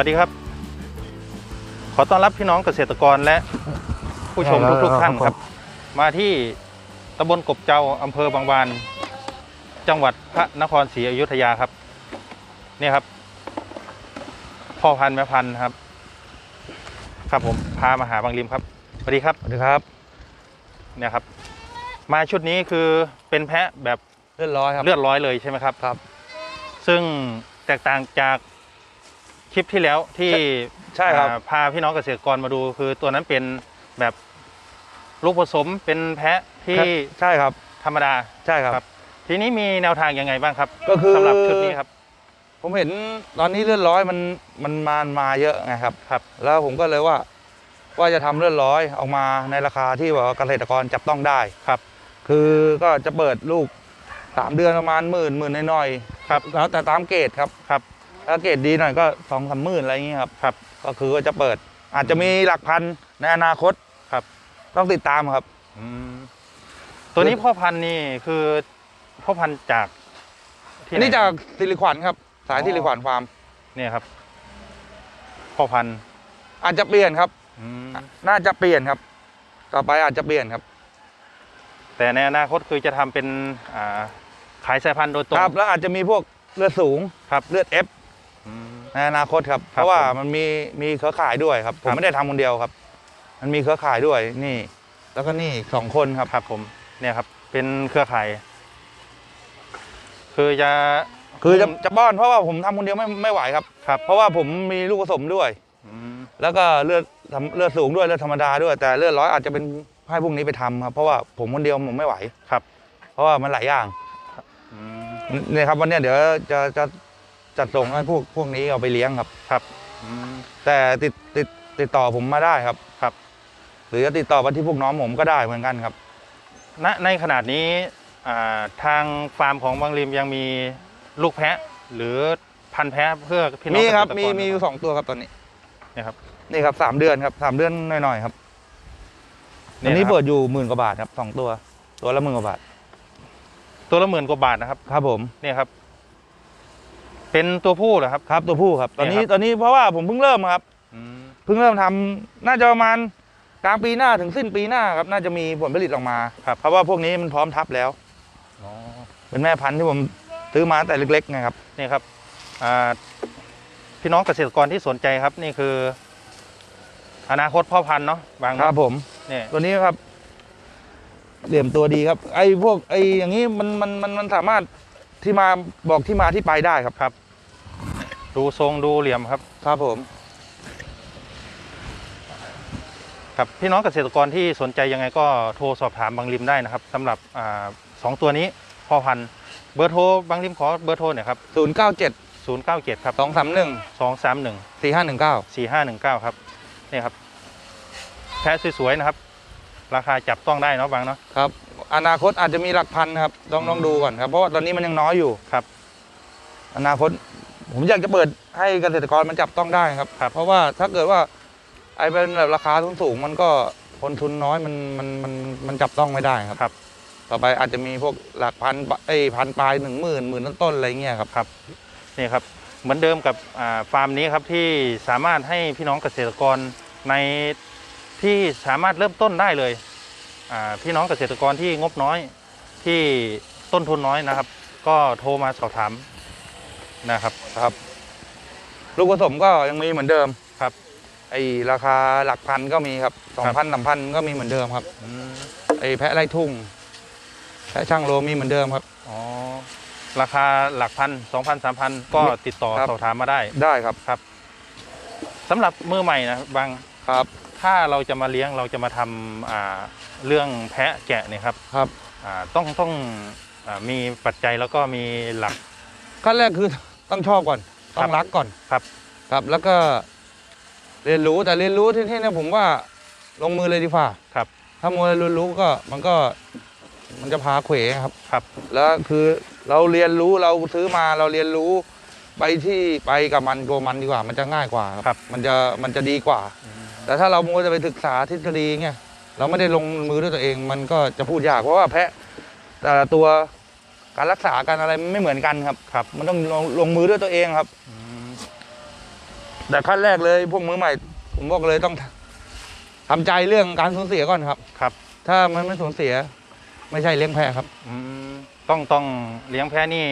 สวัสดีครับ ขอต้อนรับพี่น้องเกษตรกรและผู้ชมครับทุกๆท่านครับครับ มาที่ตำบลกบเจ้าอำเภอบางบาน จังหวัดพระนครศรีอยุธยาครับ นี่ครับ พ่อพันธุ์แม่พันธุ์ครับ ครับผมพามาหาบางริมครับสวัสดีครับสวัสดีครับ เนี่ยครับ มาชุดนี้คือเป็นแพะแบบเลือดร้อยครับเลือดร้อยเลยใช่ไหมครับครับ ซึ่งแตกต่างจาก คลิปที่แล้วที่ใช่ครับอ่าพาพี่น้องเกษตรกรมาดูคือตัวนั้นเป็นแบบลูกผสมเป็นแพะที่ใช่ครับ ธรรมดาใช่ครับครับทีนี้มีแนวทางยังไงบ้างครับ ก็คือสำหรับชุดนี้ครับ ผมเห็นตอนนี้เลือดร้อยมันมันมามาเยอะไงครับครับ แล้วผมก็เลยว่า ว่าจะทำเลือดร้อยออกมาในราคาที่แบบว่าเกษตรกรจับต้องได้ครับ คือก็จะเปิดลูกสามเดือนประมาณหมื่นหมื่นน้อยๆครับแล้วแต่ตามเกรดครับครับ ถ้าเกรดดีหน่อยก็สองสามหมื่นอะไรอย่างเงี้ยครับครับ ก็คือว่าจะเปิด อาจจะมีหลักพันในอนาคตครับ ต้องติดตามครับ อืมตัวนี้พ่อพันธุ์นี่คือพ่อพันธุ์จากที่อัไหนนี้จากสิริขวัญครับ สายอ๋อสิริขวัญฟาร์มเนี่ยครับพ่อพันธุ์อาจจะเปลี่ยนครับ อืมน่าจะเปลี่ยนครับ ต่อไปอาจจะเปลี่ยนครับแต่ในอนาคตคือจะทำเป็นอ่าขายสายพันธุ์โดยตรง ครับ แล้วอาจจะมีพวกเลือดสูงครับ เลือดเอฟอืม ในอนาคตครับคเพรับราะว่าผมมันมีมีเครือข่ายด้วยครับผครัมบไม่ได้ทำคนเดียวครับ มันมีเครือข่ายด้วยนี่ แล้วก็นี่อีกสองคนครับครับผมเนี่ยครับ เป็นเครือข่าย คือจะคือจะจะป้อนเพราะว่าผมทำคนเดียวไม่ไม่ไหวครับครับ เพราะว่าผมมีลูกผสมด้วยอืมแล้วก็เลือดเลือดสูงด้วยเลือดธรรมดาด้วย แต่เลือดร้อยอาจจะเป็นให้พวกนี้ไปทำครับ เพราะว่าผมคนเดียวผมไม่ไหวครับ เพราะว่ามันหลายอย่างอืมเนี่ยครับวันเนี้ยเดี๋ยวจะจะ จัดส่งให้พวกพวกนี้เอาไปเลี้ยงครับครับอืมแต่ติดติดติดต่อผมมาได้ครับครับ หรือจะติดต่อมาที่พวกน้องผมก็ได้เหมือนกันครับ ณในขนาดนี้อ่าทางฟาร์มของบางริมยังมีลูกแพะ หรือพันธุ์แพะเพื่อพี่น้องมีครับเกษตกมีมีอยู่สองตัวครับตอนนี้เนี่ยครับ นี่ครับสามเดือนครับสามเดือนหน่อยๆครับเนี่อัยนนี้นะครับ เปิดอยู่หมื่นกว่าบาทครับสองตัว ตัวละหมื่นกว่าบาทตัวละหมื่นกว่าบาทนะครับ ครับผม เนี่ยครับ เป็นตัวผู้เหรอครับ ครับตัวผู้ครับ ตอนนี้เนี่ยครับ ตอนนี้เพราะว่าผมเพิ่งเริ่มครับ อืมเพิ่งเริ่มทำน่าจะประมาณกลางปีหน้าถึงสิ้นปีหน้าครับ น่าจะมีผลผลิตออกมาครับเพราะว่าพวกนี้มันพร้อมทับแล้ว อ๋อเป็นแม่พันธุ์ที่ผมซื้อมาตั้งแต่เล็กๆไงครับ นี่ครับอ่าพี่น้องเกษตรกรที่สนใจครับ นี่คือ อนาคตพ่อพันธุ์เนาะบางครับผม เนี่ยตัวนี้ครับ เหลี่ยมตัวดีครับ ไอ้พวกไอ้อย่างนี้มันมันมันมันสามารถ ที่มาบอกที่มาที่ไปได้ครับครับ ดูทรงดูเหลี่ยมครับ ครับผม ครับพี่น้องเกษตรกรที่สนใจยังไงก็โทรสอบถามบางริมได้นะครับสำหรับอ่าสองตัวนี้พ่อพันธุ์เบอร์โทรบางริมขอเบอร์โทรหน่อยครับศูนย์เก้าเจ็ดศูนย์เก้าเจ็ดครับสองสามหนึ่งสองสามหนึ่งสี่ห้าหนึ่งเก้าสี่ห้าหนึ่งเก้าครับนี่ครับแพะสวยๆนะครับ ราคาจับต้องได้เนาะบางเนาะครับ อนาคตอาจจะมีหลักพันนะครับต้องต้องดูก่อนครับเพราะว่าตอนนี้มันยังน้อยอยู่ครับ อนาคตผมอยากจะเปิดให้เกษตรกรมันจับต้องได้ครับ ครับ เพราะว่าถ้าเกิดว่า ไอ้เป็นแบบราคาสูงๆมันก็คนทุนน้อยมันมันมันมันจับต้องไม่ได้ครับ ครับ ต่อไปอาจจะมีพวกหลักพันไอ้ยพันปลายหนึ่งหมื่นหมื่นต้นๆอะไรเงี้ยครับครับ นี่ครับ เหมือนเดิมกับอ่าฟาร์มนี้ครับที่สามารถให้พี่น้องเกษตรกรในที่สามารถเริ่มต้นได้เลยอ่า พี่น้องเกษตรกรที่งบน้อยที่ต้นทุนน้อยนะครับ ก็โทรมาสอบถามนะครับครับ ลูกผสมก็ยังมีเหมือนเดิมครับไอ้ราคาหลักพันก็มีครับสองพันสามพันก็มีเหมือนเดิมครับอืมไอ้แพะไร่ทุ่งแพะช่างโลมีเหมือนเดิมครับอ๋อราคาหลักพันสองพันสามพันก็ติดต่อครับสอบถามมาได้ได้ครับสำหรับมือใหม่นะบางครับ ถ้าเราจะมาเลี้ยงเราจะมาทำอ่า เรื่องแพะแกะเนี่ยครับครับอ่าต้องต้องอามีปัจจัยแล้วก็มีหลัก ขั้นแรกคือต้องชอบก่อน ต้องรักก่อนครับ ครับแล้วก็เรียนรู้แต่เรียนรู้ที่ที่เนี่ยผมว่าลงมือเลยดีกว่าครับถ้ามัวเรียนรู้ก็มันก็มันจะพาเขวครับ ครับแล้วคือเราเรียนรู้เราซื้อมาเราเรียนรู้ไปที่ไปกับมันโกมันดีกว่า มันจะง่ายกว่าครับ มันจะมันจะดีกว่า แต่ถ้าเรามัวจะไปศึกษาทฤษฎีเงี้ย เราไม่ได้ลงมือด้วยตัวเอง มันก็จะพูดยากเพราะว่าแพะแต่ละตัวการรักษาการอะไรมันไม่เหมือนกันครับครับ มันต้องลงลงมือด้วยตัวเองครับอืมแต่ขั้นแรกเลยพวกมือใหม่ ผมบอกเลยต้องทำใจเรื่องการสูญเสียก่อนครับครับ ถ้ามันไม่สูญเสีย ไม่ใช่เลี้ยงแพะครับอืมต้องต้องเลี้ยงแพะนี่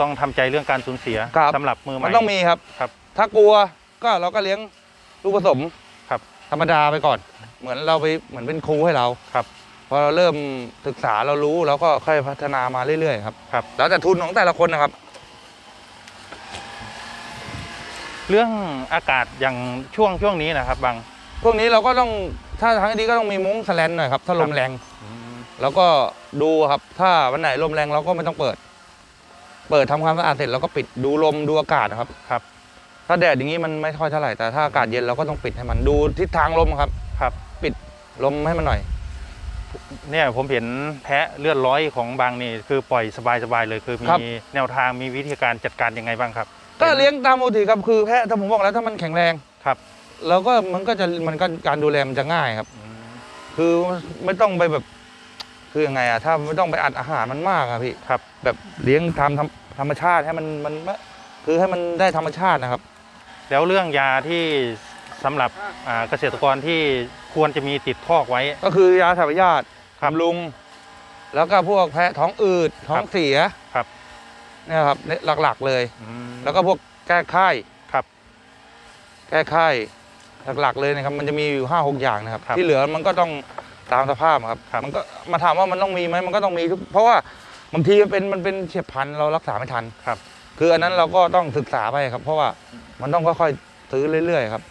ต้องทำใจเรื่องการสูญเสียครับสำหรับมือใหมัม่นต้องมีครับครับ ถ้ากลัวก็เราก็เลี้ยงลูกผสมค รับธรรมดาไปก่อน เหมือนเราไปเหมือนเป็นครูให้เราครับพอเราเริ่มศึกษาเรารู้เราก็ค่อยพัฒนามาเรื่อยๆครับครับ แล้วแต่ทุนของแต่ละคนนะครับ เรื่องอากาศอย่างช่วงช่วงนี้นะครับบางพวกนี้เราก็ต้องถ้าทางที่ดีก็ต้องมีมุ้งแสแลนหน่อยครับถ้าลมแรงแล้วก็ดูครับ ถ้าวันไหนลมแรงเราก็ไม่ต้องเปิด เปิดทำความสะอาดเสร็จเราก็ปิดดูลมดูอากาศนะครับครับ ถ้าแดดอย่างนี้มันไม่ค่อยเท่าไหร่แต่ถ้าอากาศเย็นเราก็ต้องปิดให้มันดูทิศทางลมครับ ครับ ปิดลมให้มันหน่อย เนี่ยผมเห็นแพะเลือดร้อยของบางนี่คือปล่อยสบายๆเลยคือมีครับแนวทางมีวิธีการจัดการยังไงบ้างครับ ก็เลี้ยงตามปกติครับคือแพะถ้าผมบอกแล้วถ้ามันแข็งแรงครับ แล้วก็มันก็จะมันก็การดูแลมันจะง่ายครับ อืมคือไม่ต้องไปแบบ คือยังไงอะถ้าไม่ต้องไปอัดอาหารมันมากอะพี่ ครับ แบบเลี้ยงตามธรรมธรรมชาติให้มันมันคือให้มันได้ธรรมชาตินะครับ แล้วเรื่องยาที่สำหรับอ่าเกษตรกรที่ควรจะมีติดคอกไว้ ก็คือยาถ่ายพยาธิครับบำรุง แล้วก็พวกแพะท้องอืดท้องเสียครับ เนี่ยครับเนี่ยหลักๆเลย อืม แล้วก็พวกแก้ไข้ครับแก้ไข้หลักๆเลยนะครับ มันจะมีอยู่ห้าหกอย่างนะครับ ครับที่เหลือมันก็ต้องตามสภาพครับ ครับ มันก็มาถามว่ามันต้องมีไหมมันก็ต้องมีทุกเพราะว่าบางทีมันเป็นมันเป็นเฉียบพลันเรารักษาไม่ทันครับ คืออันนั้นเราก็ต้องศึกษาไปครับ เพราะว่ามันต้องค่อยๆซื้อเรื่อยๆครับ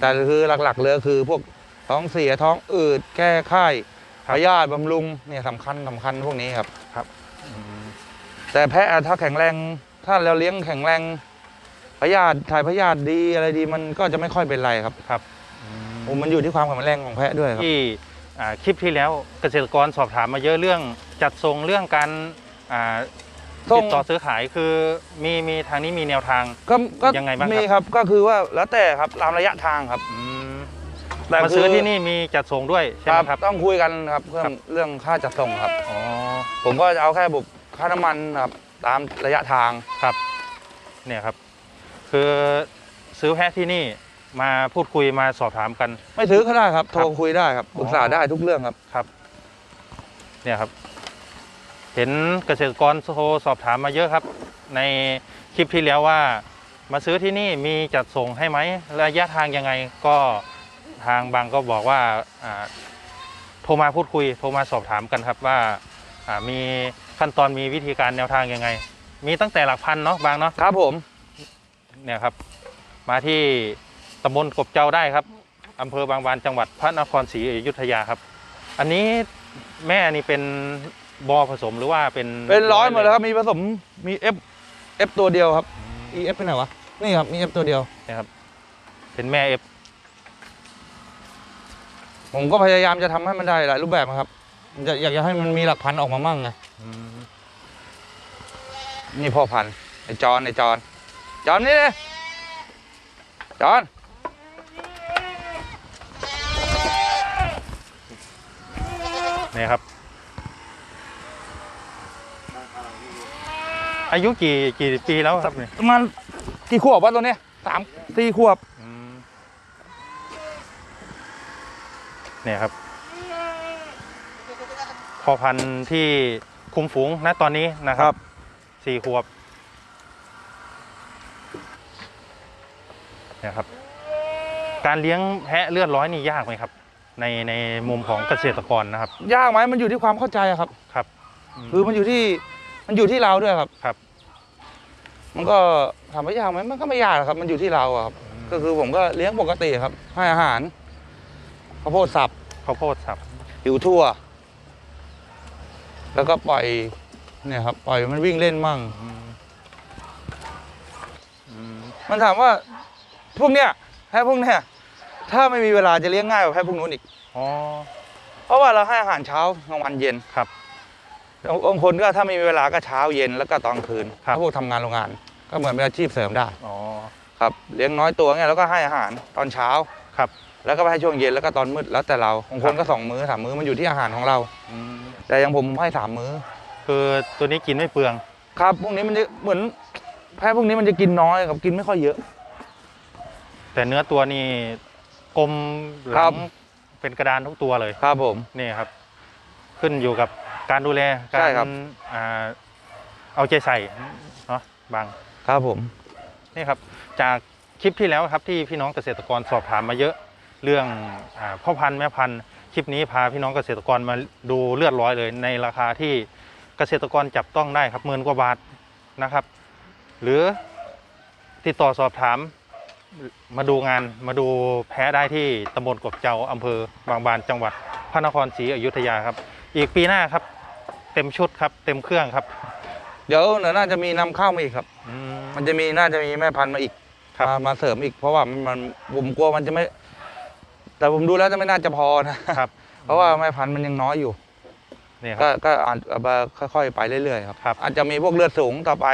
แต่คือหลักๆเลยคือพวกท้องเสียท้องอืดแก้ไข้ครัพบยาธิบำรุงเนี่ยสำคัญสำคัญพวกนี้ครับอืมแต่แพะถ้าแข็งแรง ถ้าเราเลี้ยงแข็งแรงพยาธิถ่ายพยาธิดีอะไรดีมันก็จะไม่ค่อยเป็นไรครับอืโอ้มันอยู่ที่ความแข็งแรงของแพะด้วยครับที่อ่าคลิปที่แล้วเกษตรกรสอบถามมาเยอะเรื่องจัดส่งเรื่องการ อ่าส่ติงดต่อซื้อขายคือมีมีทางนี้มีแนวทาง ก็ก็ยังไงบ้างครับ มีครับก็คือว่าแล้วแต่ครับตามระยะทางครับอืมแต่มาซื้อที่นี่มีจัดส่งด้วยใช่ไหมครับต้องคุยกันครับเรื่อครังบเรื่องค่าจัดส่งครับ อ๋อ ผมก็จะเอาแค่บุกค่าน้ำมันครับตามระยะทาง ครับเนี่ยครับ คือซื้อแพะที่นี่มาพูดคุยมาสอบถามกัน ไม่ซื้อก็ได้ครับคโทรับรคุยได้ครับอ๋อปรึกษาได้ทุกเรื่องครับครับเนี่ยครับ เห็นเกษตรกรโทรสอบถามมาเยอะครับ ในคลิปที่แล้วว่า มาซื้อที่นี่มีจัดส่งให้ไหมระยะทางยังไงก็ทางบางก็บอกว่าอ่าโทรมาพูดคุยโทรมาสอบถามกันครับว่าอ่ามีขั้นตอนมีวิธีการแนวทางยังไง มีตั้งแต่หลักพันเนาะบางเนาะครับผมเนี่ยครับ มาที่ตำบลกบเจ้าได้ครับอำเภอบางบานจังหวัดพระนครศรีอยุธยาครับ อันนี้แม่นี่เป็น บอผสมหรือว่าเป็นเป็นร้อยหมดแล้วครับมีผสมมี F F ตัวเดียวครับ E F เป็นไหนวะนี่ครับมี F ตัวเดียวนะครับ เป็นแม่เอฟผมก็พยายามจะทำให้มันได้หลายรูปแบบครับอยากอยากจะให้มันมีหลักพันออกมามั่งไงนี่พ่อพันธุ์ไอจอนไอจอนจอนนี่เลยจอนเนี่ยครับ อายุกี่กี่ปีแล้วครับเนี่ยประมาณกี่ขวบวะตัวเนี้ยสามสี่ขวบเนี่ยครับ พอพันธุ์ที่คุมฝูงณตอนนี้นะครับสี่ขวบเนี่ยครับ การเลี้ยงแพะเลือดร้อยนี่ยากไหมครับ ในในมุมของเกษตรกรนะครับ ยากไหมมันอยู่ที่ความเข้าใจอะครับครับ คือมันอยู่ที่ มันอยู่ที่เราด้วยครับ ครับ มันก็ถามว่ายากไหมมันก็ไม่ยากหรอกครับ มันอยู่ที่เราอะครับ ก็คือผมก็เลี้ยงปกติครับ ให้อาหารข้าวโพดสับข้าวโพดสับหิวทั่ว แล้วก็ปล่อย เนี่ยครับ ปล่อยมันวิ่งเล่นมั่ง มันถามว่า พวกเนี้ยแพะพวกเนี้ยถ้าไม่มีเวลาจะเลี้ยงง่ายกว่าแพะพวกนู้นอีก อ๋อ เพราะว่าเราให้อาหารเช้ากลางวันเย็นครับ บางคนก็ถ้าไม่มีเวลาก็เช้าเย็นแล้วก็ตอนคืนครับถ้าพวกทำงานโรงงาน ก็เหมือนเป็นอาชีพเสริมได้อ๋อครับเลี้ยงน้อยตัวเนี่ยแล้วก็ให้อาหารตอนเช้าครับ แล้วก็ไปให้ช่วงเย็นแล้วก็ตอนมืดแล้วแต่เราบางคนครับก็สองมื้อสามมื้อมันอยู่ที่อาหารของเราอืมแต่อย่างผมผมให้สามมื้อ คือตัวนี้กินไม่เปลือง ครับพวกนี้มันจะเหมือนแพะพวกนี้มันจะกินน้อยครับกินไม่ค่อยเยอะ แต่เนื้อตัวนี่กลมหครัลับงเป็นกระดานทุกตัวเลยครับผมนี่ครับ ขึ้นอยู่กับ การดูแลใช่การครับ อ่าเอาใจใส่เนาะบาง ครับผม นี่ครับจากคลิปที่แล้วครับที่พี่น้องเกษตรกรสอบถามมาเยอะเรื่องอาพ่อพันธุ์แม่พันธุ์คลิปนี้พาพี่น้องเกษตรกรมาดูเลือดร้อยเลย ในราคาที่เกษตรกรจับต้องได้ครับหมื่นกว่าบาทนะครับ หรือติดต่อสอบถามมาดูงานมาดูแพ้ได้ที่ตำบลกบเจ้าอำเภอบางบานจังหวัดพระนครศรีอยุธยาครับ อีกปีหน้าครับ เต็มชุดครับ เต็มเครื่องครับเดี๋ยวเดี๋ยวน่าจะมีนำเข้ามาอีกครับ อืม มันจะมีน่าจะมีแม่พันธุ์มาอีกครับ มามาเสริมอีก เพราะว่ามันมันผมกลัวมันจะไม่ แต่ผมดูแล้วจะไม่น่าจะพอนะครับ เพราะว่าแม่พันธุ์มันยังน้อยอยู่ นี่คก็รับ ก็อาจเอามาค่อยๆไปเรื่อยๆครับ ครับอาจจะมีพวกเลือดสูงต่อไป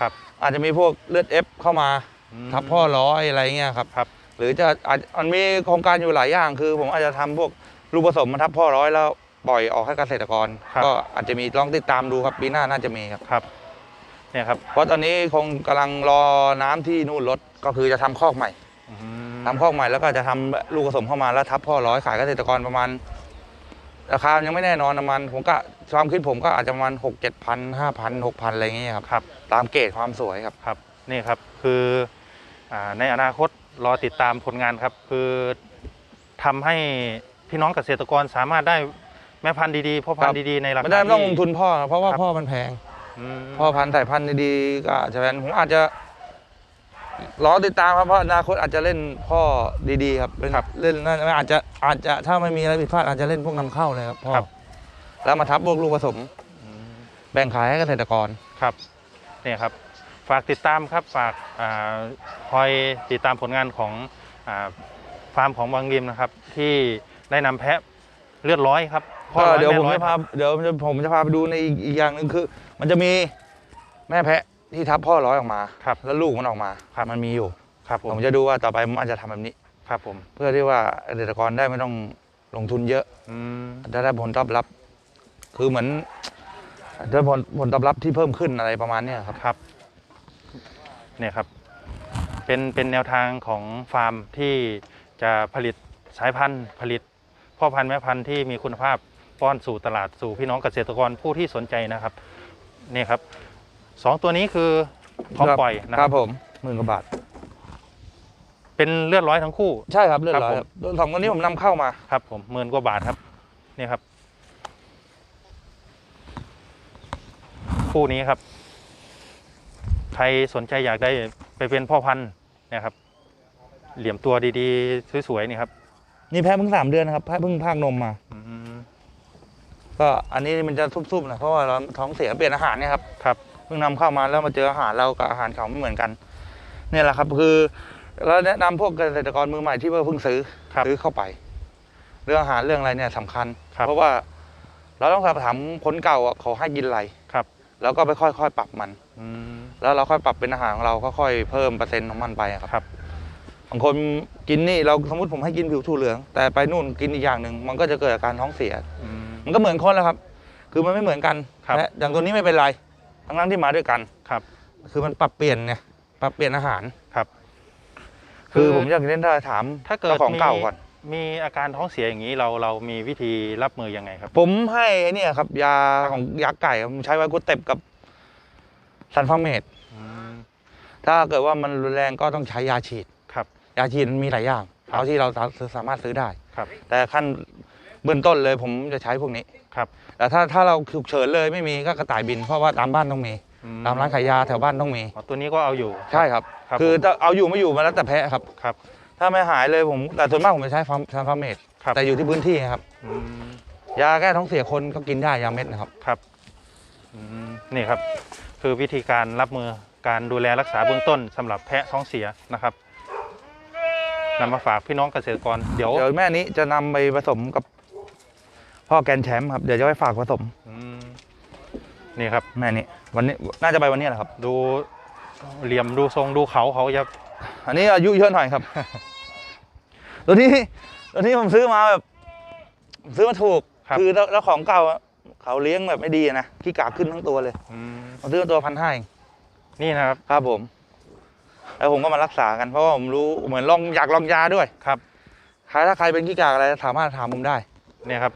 ครับ อาจจะมีพวกเลือดเอฟเข้ามาอืมทับพ่อร้อยอะไรเงี้ยครับ ครับ หรือจะอาจมันมีโครงการอยู่หลายอย่างคือ ผมอาจจะทำพวกลูกผสมมาทับพ่อร้อยแล้ว ปล่อยออกให้เกษตรกร ครับ ก็อาจจะมีลองติดตามดูครับปีหน้าน่าจะมีครับ ครับเนี่ยครับเพราะตอนนี้คงกำลังรอน้ำที่นู่นลดก็คือจะทำคอกใหม่อืมทำคอกใหม่แล้วก็จะทำลูกผสมเข้ามาแล้วทับพ่อร้อยขายเกษตรกรประมาณราคายังไม่แน่นอนประมาณผมก็ความคิดผมก็อาจจะประมาณหกเจ็ดพันห้าพันหกพันอะไรอย่างเงี้ยครับครับ ตามเกรดความสวยครับ ครับนี่ครับคืออาในอนาคตรอติดตามผลงานครับ คือทำให้พี่น้องเกษตรกรสามารถได้ แม่พันธุ์ดีๆพ่อพันธุ์ดีๆในราคาไม่ได้ไม่ต้องลงที่ทุนพ่อเพราะว่าครับพ่อมันแพง อืมพ่อพันธุ์สายพันธุ์ดีๆก็อาจจะเป็นผมอาจจะรอติดตามครับเพราะอนาคตอาจจะเล่นพ่อดีๆครับเป็นเล่นน่าจะอาจจะอาจจะถ้าไม่มีอะไรผิดพลาดอาจจะเล่นพวกนำเข้าเลยครับพ่อครับแล้วมาทับพวกลูกผสมอืมแบ่งขายให้เกษตรกร ครับเนี่ยครับ ฝากติดตามครับฝากอาคอยติดตามผลงานของอาฟาร์มของบางริมนะครับ ที่ได้นำแพะเลือดร้อยครับพ่อ ก็ร้อยเดี๋ยวแม่ผมร้อยจะพาเดี๋ยวผมจะพาไปดูในอีกอีกอย่างหนึ่งคือ มันจะมีแม่แพะที่ทับพ่อร้อยออกมาครับแล้วลูกมันออกมาครับมันมีอยู่ครับผมผมจะดูว่าต่อไปผมอาจจะทำแบบนี้ครับผมเพื่อที่ว่าเกษตรกรได้ไม่ต้องลงทุนเยอะอืมจะได้ผลตอบรับ คือเหมือนได้ผลผลตอบรับที่เพิ่มขึ้นอะไรประมาณเนี้ยครับครับ เนี่ยครับ เป็นเป็นแนวทางของฟาร์มที่จะผลิตสายพันธุ์ผลิตพ่อพันธุ์แม่พันธุ์ที่มีคุณภาพ ป้อนสู่ตลาดสู่พี่น้องเกษตรกรผู้ที่สนใจนะครับนี่ครับสองตัวนี้คือพร้อมครับปล่อยนะคครัรับบผมหมื่นกว่าบาท เป็นเลือดร้อยทั้งคู่ ใช่ครับเรียบร้อยครับครับสองตัวนี้ผมนำเข้ามา ครับผมหมื่นกว่าบาทครับนี่ครับ คู่นี้ครับ ใครสนใจอยากได้ไปเป็นพ่อพันธุ์เนะครับ เหลี่ยมตัวดีๆ สวยๆนี่ครับนี่แพ้เพิ่งสามเดือนนะครับแพ้เพิ่งพากนมมาอืม ก็อันนี้มันจะซุบๆหนะเพราะว่าเราท้องเสียเปลี่ยนอาหารเนี่ยครับครับเพิ่งนำเข้ามาแล้วมาเจออาหารเรากับอาหารเขาไม่เหมือนกันเนี่ยแหละครับคือเราแนะนำพวกเกษตรกรมือใหม่ที่เพิ่งซื้อครับซื้อเข้าไป เรื่องอาหารเรื่องอะไรเนี่ยสำคัญครับเพราะว่าเราต้องสอบถามคนเก่าอะเขาให้กินอะไรครับ แล้วก็ไปค่อยๆปรับมันอืมแล้วเราค่อยปรับเป็นอาหารของเราก็ค่อยเพิ่มเปอร์เซ็นต์ของมันไปอะครับครับบางคนกินนี่เราสมมติผมให้กินผิวถั่วเหลือง แต่ไปนู่นกินอีกอย่างหนึ่งมันก็จะเกิดอาการท้องเสียอื มมันก็เหมือนคนแล้วครับ คือมันไม่เหมือนกันครับ และอย่างตัวนี้ไม่เป็นไร ทั้งนั้นที่มาด้วยกัน ครับ คือมันปรับเปลี่ยนไงปรับเปลี่ยนอาหารครับคือผมอยากเล่นได้ถามถ้าเกิดจ้ของมีเก่าก่อน มีอาการท้องเสียอย่างนี้เราเรามีวิธีรับมือยังไงครับ ผมให้ไอ้เนี่ยครับ ยาของยาไก่ผมใช้ไว้กูเต็บกับซันฟาเมดอืมถ้าเกิดว่ามันรุนแรงก็ต้องใช้ยาฉีดครับยาฉีดมันมีหลายอย่างครับ เอาที่เราสามารถซื้อได้ ครับ แต่ขั้น เบื้องต้นเลยผมจะใช้พวกนี้ครับ แต่ถ้าถ้าเราฉุกเฉินเลยไม่มีก็กระต่ายบิน เพราะว่าตามบ้านต้องมีอืตามร้านขายยาแถวบ้านต้องมีอ๋อตัวนี้ก็เอาอยู่ ใช่ครับ ครับคือผม จะเอาอยู่ไม่อยู่มาแล้วแต่แพ้ครับ ครับ ถ้าไม่หายเลยผมแต่ส่วนมากผมจะใช้ฟาร์มซันฟาเมดครับ แต่อยู่ที่พื้นที่ครับอืมยาแก้ท้องเสียคนก็กินได้ยาเม็ดนะครับ ครับอืมนี่ครับ คือวิธีการรับมือการดูแลรักษาเบื้องต้นสำหรับแพะท้องเสียนะครับนำมาฝากพี่น้องเกษตรกรเดี๋ยว เดี๋ยวแม่นี้จะนำไปผสมกับ พ่อแกนแชมป์ครับเดี๋ยวจะไปฝากผสมอืมนี่ครับ แม่นี้วันนี้น่าจะไปวันนี้แหละครับ ดูเหลี่ยมดูทรงดูเขาเขาจะอันนี้อายุเยอะหน่อยครับ ตัวนี้ตัวนี้ผมซื้อมาแบบผมซื้อมาถูกครับอแล้วแล้วของเก่าอะเขาเลี้ยงแบบไม่ดีอะนะขี้กากขึ้นทั้งตัวเลยอืมผมซื้อมาตัวพันห้าเอง นี่นะครับ ครับผม แล้วผมก็มารักษากันเพราะว่าผมรู้เหมือนลองอยากลองยาด้วยครับใครถ้าใครเป็นขี้กากอะไรสามารถถามผมได้ เนี่ยครับ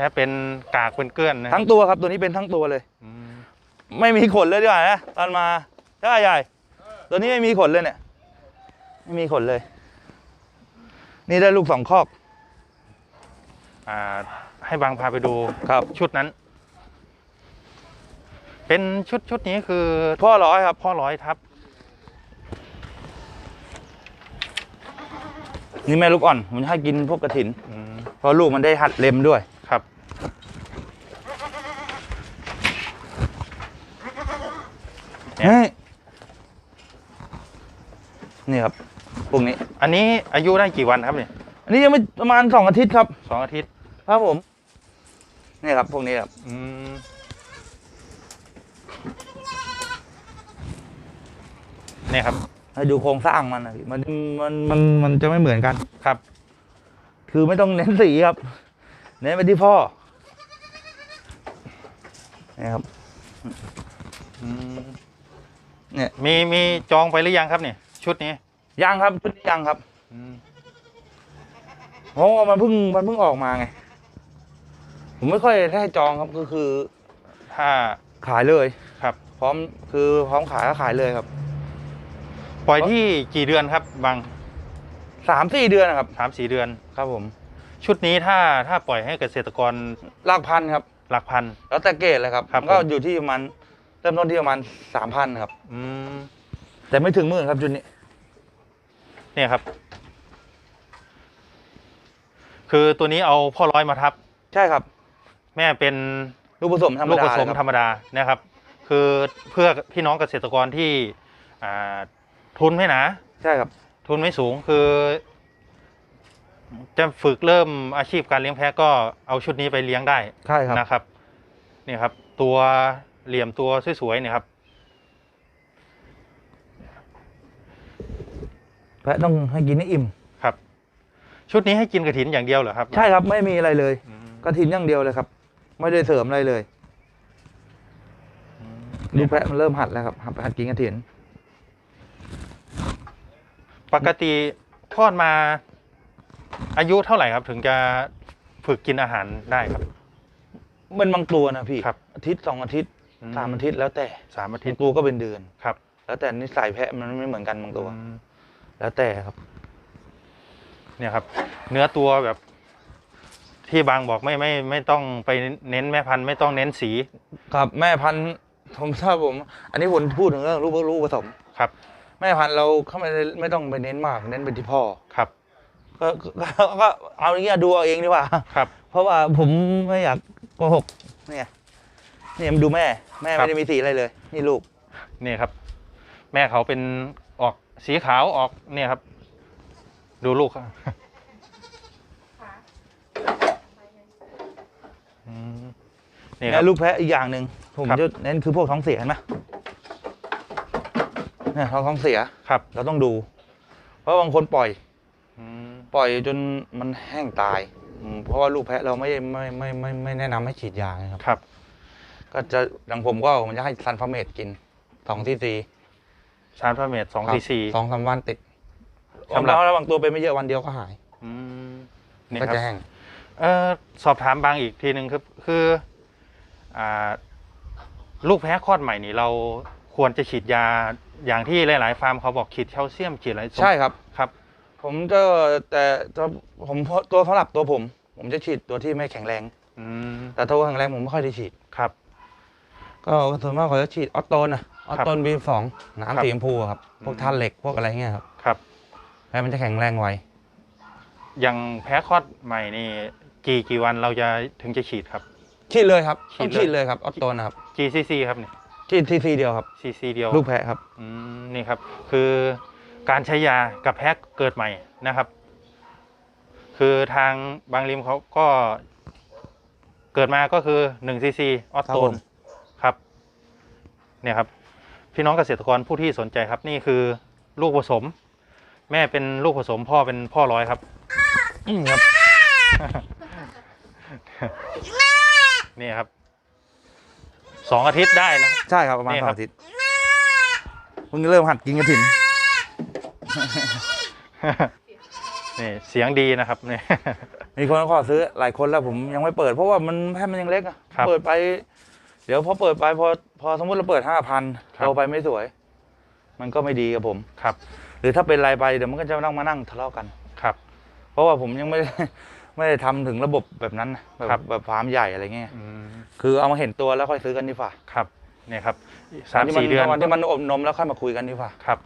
แพ้เป็นกากเป็นเกลื้อนนะทั้งตัวครับตัวนี้เป็นทั้งตัวเลย อืมไม่มีขนเลยดีกว่านะตอนมาใช่ใหญ่ตัวนี้ไม่มีขนเลยเนี่ย ไม่มีขนเลย นี่ได้ลูกสองคอกอ่าให้บางพาไปดูครับชุดนั้น เป็นชุดชุดนี้คือพ่อร้อยครับ พ่อร้อยทับ นี่แม่ลูกอ่อนผมจะให้กินพวกกระถินอืมเพราะลูกมันได้หัดเล็มด้วย ครับ เนี่ย เฮ้ยนี่ครับพวกนี้ อันนี้อายุได้กี่วันครับเนี่ยอันนี้ยังไม่ประมาณสองอาทิตย์ครับ สองอาทิตย์ ครับผม นี่ครับพวกนี้ครับ อืม เนี่ยครับ ให้ดูโครงสร้างมันนะพี่มันมันมันมันจะไม่เหมือนกัน ครับ คือไม่ต้องเน้นสีครับ เน้นไปที่พ่อนี่ครับ อืม เนี่ย มีมีจองไปหรือยังครับเนี่ยชุดนี้ยังครับชุดนี้ยังครับอืมเพราะว่ามันเพิ่งมันเพิ่งออกมาไง ผมไม่ค่อยได้ให้จองครับก็คือถ้าขายเลยครับ พร้อมคือพร้อมขายก็ขายเลยครับ ปล่อยที่กี่เดือนครับบางสามสี่เดือนนะครับสามสี่เดือนครับผม ชุดนี้ถ้าถ้าปล่อยให้เกษตรกรหลักพันครับ หลักพันแล้วแต่เกรดเลยครับครับก็ผมอยู่ที่ประมาณ เริ่มต้นที่ประมาณสามพันครับ อืมแต่ไม่ถึงหมื่นครับจุดนี้ เนี่ยครับ คือตัวนี้เอาพ่อร้อยมาทับ ใช่ครับ แม่เป็นลูกผสมธรรมลูกดาผสมเลยธครรับรมดานะครับ คือเพื่อพี่น้องเกษตรกรที่อ่าทุนไม่หนา ใช่ครับ ทุนไม่สูงคือ จะฝึกเริ่มอาชีพการเลี้ยงแพะก็เอาชุดนี้ไปเลี้ยงได้ใช่ครับนะครับ นี่ครับ ตัว เหลี่ยมตัวสวยๆเนี่ยครับ แพะต้องให้กินให้อิ่ม ครับ ชุดนี้ให้กินกระถินอย่างเดียวเหรอครับใช่ครับไม่มีอะไรเลยอืมกระถินอย่างเดียวเลยครับ ไม่ได้เสริมอะไรเลยลูกแพะมันเริ่มหัดแล้วครับหัดหัดกินกระถิน ปกติทอดมา อายุเท่าไหร่ครับ ถึงจะฝึกกินอาหารได้ครับ มันบางตัวนะพี่ครับ อาทิตย์สองอาทิตย์อื สามอาทิตย์แล้วแต่สามอาทิบาตงย์ตัวก็เป็นเดือนครับ แล้วแต่นิสัยแพะมันไม่เหมือนกันบางตัวอืมแล้วแต่ครับ เนี่ยครับ เนื้อตัวแบบ ที่บางบอกไม่ไม่ไม่ต้องไปเน้นแม่พันธุ์ไม่ต้องเน้นสี ครับแม่พันธุ์ผมทราบผม อันนี้ผมพูดถึงเรื่องลูกลูกผสมครับ แม่พันธุ์เราเขาไม่ได้ไม่ต้องไปเน้นมาก เน้นไปที่พ่อครับก็ก็ก็เอาอย่างเงี้ยดูเอาเองดีกว่าครับ เพราะว่าผมไม่อยากโกหกเนี่ยเนี่ยมันดูแม่ แม่ครัไม่บได้มีสีอะไรเลย นี่ลูก นี่ครับ แม่เขาเป็นออกสีขาวออกเนี่ยครับ ดูลูกครับอืมนี่คแล้รับวลูกแพะอีกอย่างหนึ่งผมครับจะเน้นคือพวกท้องเสียเห็นไหมเนี่ยท้องท้องเสียครับ เราต้องดู เพราะบางคนปล่อยอืมปล่อยจนมันแห้งตายอืมเพราะว่าลูกแพะเราไม่ไม่ไม่ไมไม่ไม่แนะนำให้ฉีดยานะครับครับ ก็จะอย่างผมก็ผมจะให้ซันฟาเมดกินสองซีซีชาร์จพระเมตสองซีซี สองสามวันติดสำหรับแล้วบางตัวเป็นไม่เยอะวันเดียวก็หายอืมนี่ก็ครับจะแห้งเออสอบถามบางอีกทีหนึ่งคือคืออ่าลูกแพ้คลอดใหม่นี่เราควรจะฉีดยาอย่างที่หลาย ๆ ฟาร์มเขาบอกฉีดแคลเซียมฉีดอะไรใช่ครับ ครับ ผมจะแต่ตัวผมตัวสำหรับตัวผม ผมจะฉีดตัวที่ไม่แข็งแรง อืมแต่ตัวแข็งแรงผมไม่ค่อยได้ฉีด ครับ ก็ส่วนมากเขาจะฉีดออตโตนอะออตโตนบีสองครับน้ำสีชมพูอะครับ พวกอืมท่านเหล็กพวกอะไรเงี้ยครับครับ แล้วมันจะแข็งแรงไวอย่างแพ้คลอดใหม่นี่กี่กี่วันเราจะถึงจะฉีดครับ ฉีดเลยครับฉีต้อดงเลย ฉีดเลยครับออตโตนนะครับกี่ซีซีครับนี่ฉีดซีซีเดียวครับซีซีเดียว ลูกแพะครับ อืมนี่ครับ คือการใช้ยากับแพ้เกิดใหม่นะครับ คือทางบางริมเขาก็เกิดมาก็คือ1ซีซีออสโตน ครับ เนี่ยครับพี่น้องเกษตรกรผู้ที่สนใจครับนี่คือลูกผสม แม่เป็นลูกผสมพ่อเป็นพ่อร้อยครับอืมครับนี่ครับสองอาทิตย์ได้นะใช่ครับประมาณนี่สอครังบอาทิตย์เพิ่งเริ่มหัดกินกระถินนี่เสียงดีนะครับนี่มีคนขอซื้อหลายคนแล้วผมยังไม่เปิดเพราะว่ามันแค่มันยังเล็กอะครับเปิดไปเดี๋ยวพอเปิดไปพอพอสมมติเราเปิดห้าพันครับโตไปไม่สวย มันก็ไม่ดีกับผมครับ หรือถ้าเป็นรายไปเดี๋ยวมันก็จะต้องมานั่งทะเลาะกันครับ เพราะว่าผมยังไม่ได้ไม่ได้ทำถึงระบบแบบนั้นนะแบบครับแบบฟาร์มใหญ่อะไรเงี้ยอืมคือเอามาเห็นตัวแล้วค่อยซื้อกันดีกว่าครับเนี่ยครับสามที่สี่เดือนวันที่มันอบนมแล้วค่อยมาคุยกันดีกว่าครับ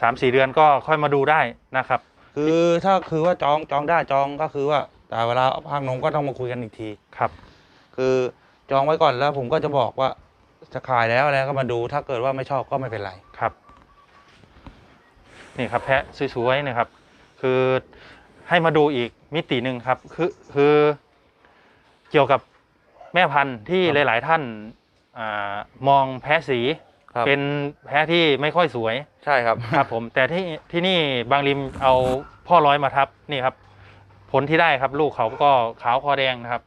สามสี่เดือนก็ค่อยมาดูได้นะครับ คือถ้าคือว่าจองจองได้จองก็คือว่า แต่เวลาภาคนมก็ต้องมาคุยกันอีกทีครับ คือ จองไว้ก่อนแล้วผมก็จะบอกว่าจะขายแล้วแล้วก็มาดูถ้าเกิดว่าไม่ชอบก็ไม่เป็นไร ครับ นี่ครับแพะสวยๆนะครับ คือให้มาดูอีกมิติหนึ่งครับ คือคือเกี่ยวกับแม่พันธุ์ที่ครับหลาย ๆ ท่านอามองแพะสีครับ เป็นแพะที่ไม่ค่อยสวย ใช่ครับ ครับผมแต่ที่ที่นี่บางริมเอาพ่อร้อยมาทับนี่ครับ ผลที่ได้ครับ ลูกเขาก็ขาวคอแดงนะครับ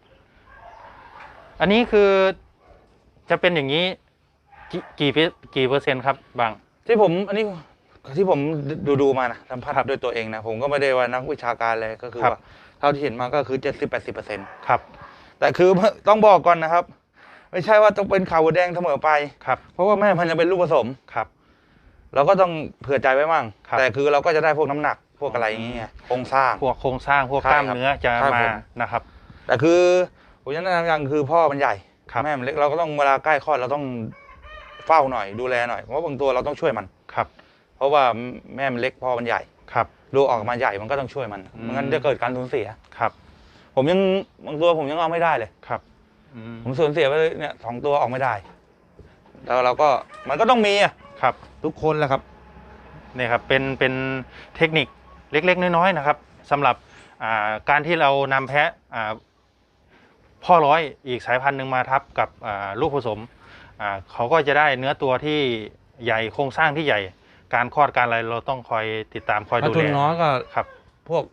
อันนี้คือจะเป็นอย่างนี้กี่กี่เปอร์กี่เปอร์เซ็นต์ครับบาง ที่ผมอันนี้ที่ผมดูดูมานะสัมผัสครับด้วยตัวเองนะผมก็ไม่ได้ว่านักวิชาการเลยก็คือครับ ว่าเท่าที่เห็นมาก็คือเจ็ดสิบแปดสิบเปอร์เซ็นต์ครับแต่คือ ต้องบอกก่อนนะครับ ไม่ใช่ว่าต้องเป็นขาวหัวแดงเสมอไป ครับเพราะว่าแม่พันธุ์จะเป็นลูกผสม ครับ เราก็ต้องเผื่อใจไว้มั่ง ครับ แต่คือเราก็จะได้พวกน้ำหนักพวกอะไรอย่างเงี้ยโครงสร้าง พวกโครงสร้างพวกใช่กล้ามครับเนื้อจะใช่มาผมนะครับ แต่คือ ผมจะแนะนำอย่างคือพ่อมันใหญ่ครับ แม่มันเล็กเราก็ต้องเวลาใกล้คลอดเราต้องเฝ้าหน่อยดูแลหน่อยเพราะว่าบางตัวเราต้องช่วยมัน ครับ เพราะว่าแม่มันเล็กพ่อมันใหญ่ครับ ลูกออกมาใหญ่มันก็ต้องช่วยมันอืม ไม่งั้นจะเกิดการสูญเสีย ครับ ผมยังบางตัวผมยังเอาไม่ได้เลย ครับอืมผมสูญเสียไปเลยเนี่ยสองตัวออกไม่ได้ แล้วเราก็มันก็ต้องมีอะครับ ทุกคนแหละครับนี่ครับเป็นเป็นเทคนิคเล็กๆ น้อยๆนะครับสำหรับอ่าการที่เรานำแพะอ่า พ่อร้อยอีกสายพันธุ์หนึ่งมาทับกับอ่าลูกผสมอ่าเขาก็จะได้เนื้อตัวที่ใหญ่โครงสร้างที่ใหญ่ การคลอดการอะไรเราต้องคอยติดตามคอยถ้าดูทุแลนน้อยก็ครับ พวก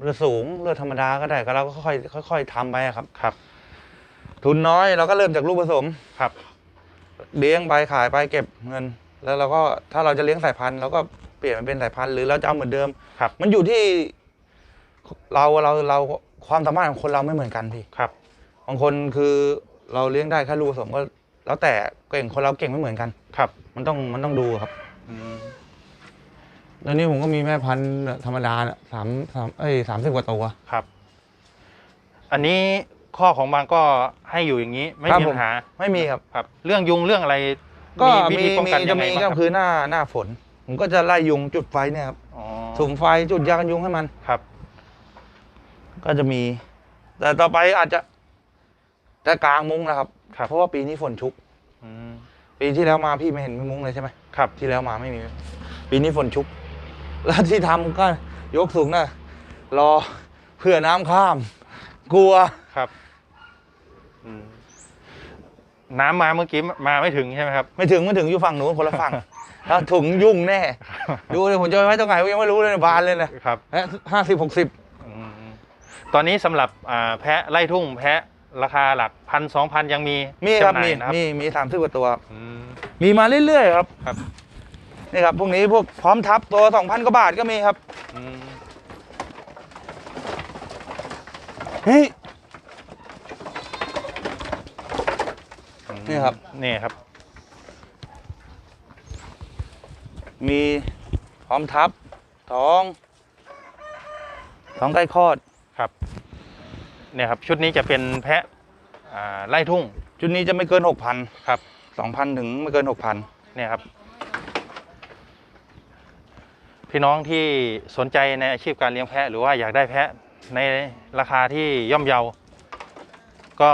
เรือสูงเรือธรรมดาก็ได้ก็เราก็ค่อยค่อยๆทำไปอะครับครับ ทุนน้อยเราก็เริ่มจากลูกผสมครับเลี้ยงไปขายไปเก็บเงิน แล้วเราก็ถ้าเราจะเลี้ยงสายพันธุ์เราก็เปลี่ยนมันเป็นสายพันธุ์หรือเราจะเอาเหมือนเดิมครับ มันอยู่ที่เราเราเราความสามารถของคนเราไม่เหมือนกันพี่ครับ บางคนคือเราเลี้ยงได้แค่ลูกผสมก็ แล้วแต่เก่งคนเราเก่งไม่เหมือนกัน ครับ มันต้องมันต้องดูครับอืมตอนนี้ผมก็มีแม่พันธุ์ธรรมดาน่ะสามสามเอ้ยสามสิบกว่าตัว ครับ อันนี้ข้อของบางก็ให้อยู่อย่างนี้ ไม่ครับมีผม ปัญหาไม่มีครับ ครับ เรื่องยุงเรื่องอะไรก็วิมีธีป้องมีกันจะยังไงมีบ้างก็ครับคือหน้าหน้าฝน ผมก็จะไล่ยุงจุดไฟเนี่ยครับอ๋อสุมไฟจุดยากันยุงให้มัน ครับ ก็จะมี แต่ต่อไปอาจจะ จะกลางมุ้งนะครับ ครับ เพราะว่าปีนี้ฝนชุก อืมปีที่แล้วมาพี่ไม่เห็นมีมุ้งเลยใช่ไหมครับ ที่แล้วมาไม่มี ปีนี้ฝนชุก แล้วที่ทำก็ยกสูงนะรอเพื่อน้ำข้าม กลัว ครับอืมน้ำมาเมื่อกี้มาไม่ถึงใช่ไหมครับ ไม่ถึงไม่ถึงอยู่ฝั่งนู้นคนละฝั่งแล้วถุงยุ่งแน่ ดูเลยผมจะไปไว้ตรงไหนผมยังไม่รู้เลยนะบานเลยนะครับ ห้าสิบหกสิบ อืมตอนนี้สำหรับอ่าแพะไล่ทุ่งแพะ ราคาหลักพันสองพันยังมีมีครับจำหน่ามียนะครับมีมีสามสิบกว่าตัว อืม มีมาเรื่อยๆครับครับ นี่ครับพวกนี้พวกพร้อมทับตัวสองพันกว่าบาทก็มีครับอืมเฮ้ย อืมนี่ครับ นี่ครับ มีพร้อมทับท้องท้องใกล้คลอดครับ เนี่ยครับชุดนี้จะเป็นแพะอ่าไล่ทุ่งจุดนี้จะไม่เกินหกพันครับสองพันถึงไม่เกินหกพันเนี่ยครับ พี่น้องที่สนใจในอาชีพการเลี้ยงแพะ หรือว่าอยากได้แพะในราคาที่ย่อมเยา ก็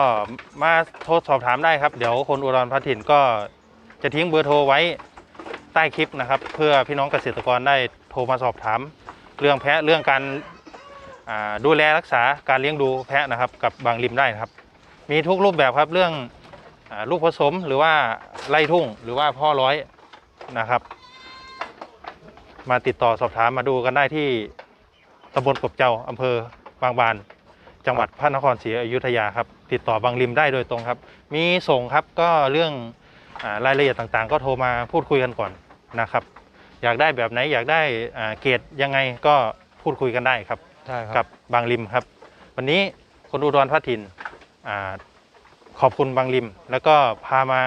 มาโทรสอบถามได้ครับ เดี๋ยวคนอุดรพัถิ่นก็จะทิ้งเบอร์โทรไว้ใต้คลิปนะครับ เพื่อพี่น้องเกษตรกรได้โทรมาสอบถาม เรื่องแพะเรื่องการอ่า ดูแลรักษาการเลี้ยงดูแพะนะครับ กับบางริมได้นะครับ มีทุกรูปแบบครับเรื่องอลูกผสมหรือว่าไล่ทุ่งหรือว่าพ่อร้อยนะครับ มาติดต่อสอบถามมาดูกันได้ที่ตำบลกบเจ้าอำเภอบางบาน จังหวัดพระนครศรีอยุธยาครับ ติดต่อบางริมได้โดยตรงครับ มีส่งครับก็เรื่องอรายละเอียดต่างๆ ก็โทรมาพูดคุยกันก่อนนะครับ อยากได้แบบไหนอยากได้เกรดยังไงก็พูดคุยกันได้ครับ ใช่คกัรับบางริมครับ วันนี้คนอุดรพัทินอ่าขอบคุณบางริม แล้วก็พามา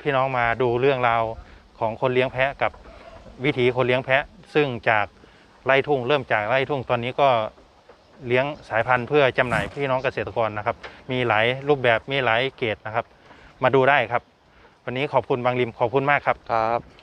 พี่น้องมาดูเรื่องราวของคนเลี้ยงแพะกับวิถีคนเลี้ยงแพะ ซึ่งจากไร่ทุ่งเริ่มจากไร่ทุ่งตอนนี้ก็เลี้ยงสายพันธุ์เพื่อจำหน่ายพี่น้องเกษตรกรนะครับ มีหลายรูปแบบมีหลายเกรดนะครับ มาดูได้ครับ วันนี้ขอบคุณบางริมขอบคุณมากครับครับ